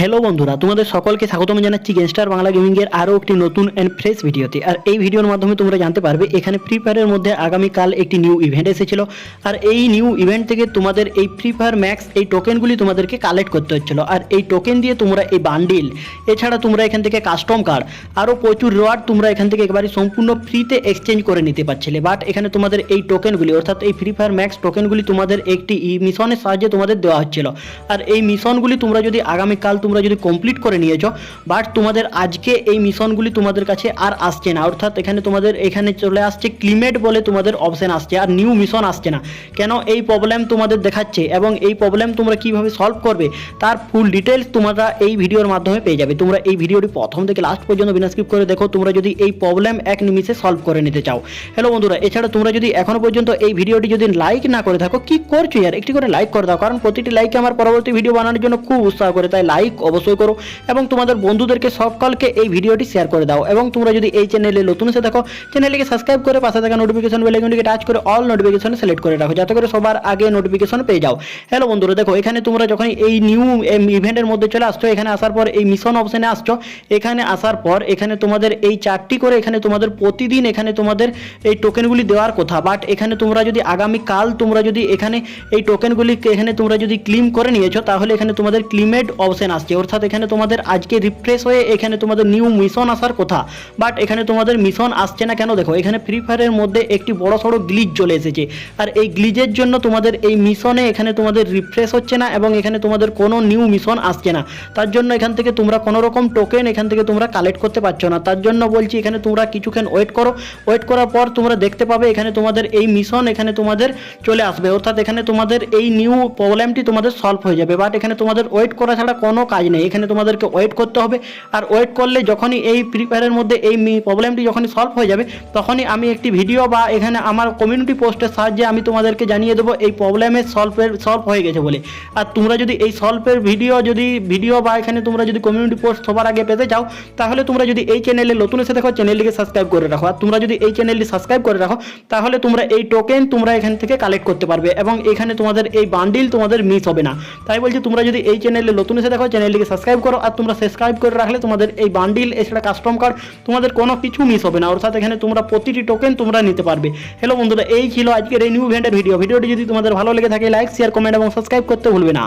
Hello বন্ধুরা, তোমাদের সকলকে স্বাগতম জানাচ্ছি গেস্টার বাংলা গেমিংয়ের আরও একটি নতুন অ্যান্ড ফ্রেশ ভিডিওতে। আর এই ভিডিওর মাধ্যমে তোমরা জানতে পারবে, এখানে ফ্রি ফায়ারের মধ্যে আগামীকাল একটি নিউ ইভেন্ট এসেছিল। আর এই নিউ ইভেন্ট থেকে তোমাদের এই ফ্রি ফায়ার ম্যাক্স এই টোকেনগুলি তোমাদেরকে কালেক্ট করতে হচ্ছিল। আর এই টোকেন দিয়ে তোমরা এই বান্ডিল এছাড়া তোমরা এখান থেকে কাস্টম কার্ড আরও প্রচুর রিওয়ার্ড তোমরা এখান থেকে একেবারে সম্পূর্ণ ফ্রিতে এক্সচেঞ্জ করে নিতে পারছিলে। বাট এখানে তোমাদের এই টোকেনগুলি অর্থাৎ এই ফ্রি ফায়ার ম্যাক্স টোকেনগুলি তোমাদের একটি মিশনের সাহায্যে তোমাদের দেওয়া হচ্ছিল। আর এই মিশনগুলি তোমরা যদি আগামীকাল তোমরা যদি কমপ্লিট করে নিয়েছো বাট তোমাদের আজকে এই মিশনগুলি তোমাদের কাছে আর আসছে না। অর্থাৎ এখানে তোমাদের, এখানে চলে আসছে ক্লিমেট বলে তোমাদের অপশন আসছে, আর নিউ মিশন আসছে না। কেন? এই প্রবলেম তোমাদের দেখাচ্ছে, এবং এই প্রবলেম তোমরা কীভাবে সলভ করবে, তার ফুল ডিটেলস তোমরা এই ভিডিওর মাধ্যমে পেয়ে যাবে। তোমরা এই ভিডিওটি প্রথম থেকে লাস্ট পর্যন্ত বিনা স্কিপ করে দেখো, তোমরা যদি এই প্রবলেম এক নিমিষে সলভ করে নিতে চাও। হ্যালো বন্ধুরা, এছাড়া তোমরা যদি এখনও পর্যন্ত এই ভিডিওটি যদি লাইক না করে থাকো, কি করছ ইয়ার? একটি করে লাইক করে দাও, কারণ প্রতিটি লাইকে আমার পরবর্তী ভিডিও বানানোর জন্য খুব উৎসাহ করে, তাই লাইক অবশ্যই করো এবং তোমাদের বন্ধুদেরকে সকলকে এই ভিডিওটি শেয়ার করে দাও এবং তোমরা যদি এই চ্যানেলে নতুন এসে দেখো চ্যানেলটিকে সাবস্ক্রাইব করে পাশে থাকা নোটিফিকেশন বেলাইকনটিকে টাচ করে অল নোটিফিকেশন সিলেক্ট করে রাখো, যাতে করে সবার আগে নোটিফিকেশন পেয়ে যাও। হ্যালো বন্ধুরা, দেখো এখানে তোমরা যখন এই নিউ ইভেন্টের মধ্যে চলে আসছো, এখানে আসার পর এই মিশন অপশনে আসছো, এখানে আসার পর এখানে তোমাদের এই চারটি করে এখানে তোমাদের প্রতিদিন এখানে তোমাদের এই টোকেনগুলি দেওয়ার কথা। বাট এখানে তোমরা যদি আগামী কাল তোমরা যদি এখানে এই টোকেনগুলি এখানে তোমরা যদি ক্লিম করে নিয়েছো, তাহলে এখানে তোমাদের ক্লিমেড অপশন আসছে। অর্থাৎ এখানে তোমাদের আজকে রিফ্রেশ হয়ে এখানে তোমাদের নিউ মিশন আসার কথা। বাট এখানে তোমাদের মিশন আসছে না কেন? দেখো, এখানে ফ্রি ফায়ারের মধ্যে একটি বড় সড়ো গ্লিচ চলে এসেছে। আর এই গ্লিজের জন্য তোমাদের এই মিশনে এখানে তোমাদের রিফ্রেশ হচ্ছে না এবং এখানে তোমাদের কোনো নিউ মিশন আসছে না। তার জন্য এখান থেকে তোমরা কোনো রকম টোকেন এখান থেকে তোমরা কালেক্ট করতে পারছ না। তার জন্য বলছি, এখানে তোমরা কিছুক্ষণ ওয়েট করো। ওয়েট করার পর তোমরা দেখতে পাবে এখানে তোমাদের এই মিশন এখানে তোমাদের চলে আসবে। অর্থাৎ এখানে তোমাদের এই নিউ প্রবলেমটি তোমাদের সলভ হয়ে যাবে। বাট এখানে তোমাদের ওয়েট করা ছাড়া কোনো কাজ নেই। এখানে তোমাদেরকে ওয়েট করতে হবে। আর ওয়েট করলে যখনই এই ফ্রি ফায়ারের মধ্যে এই প্রবলেমটি যখনই সলভ হয়ে যাবে, তখনই আমি একটি ভিডিও বা এখানে আমার কমিউনিটি পোস্টের সাহায্যে আমি তোমাদেরকে জানিয়ে দেবো এই প্রবলেমের সলভের সলভ হয়ে গেছে বলে। আর তোমরা যদি এই সলভের ভিডিও যদি ভিডিও বা এখানে তোমরা যদি কমিউনিটি পোস্ট সবার আগে পেতে চাও, তাহলে তোমরা যদি এই চ্যানেলে নতুন এসে দেখো চ্যানেলটিকে সাবস্ক্রাইব করে রাখো। আর তোমরা যদি এই চ্যানেলটি সাবস্ক্রাইব করে রাখো, তাহলে তোমরা এই টোকেন তোমরা এখান থেকে কালেক্ট করতে পারবে এবং এখানে তোমাদের এই বান্ডিল তোমাদের মিস হবে না। তাই বলছি, তোমরা যদি এই চ্যানেলে নতুন এসে দেখো চ্যানেলটিকে সাবস্ক্রাইব করো আর তোমরা সাবস্ক্রাইব করে রাখলে তোমাদের এই বান্ডিল এছাড়া কাস্টম কার্ড তোমাদের কোনো কিছু মিস হবে না। অর্থাৎ এখানে তোমরা প্রতিটি টোকেন তোমরা নিতে পারবে। হ্যালো বন্ধুরা, এই ছিল আজকের এই নিউ ইভেন্টের ভিডিও ভিডিওটি যদি তোমাদের ভালো লেগে থাকে লাইক শেয়ার কমেন্ট এবং সাবস্ক্রাইব করতে ভুলবে না।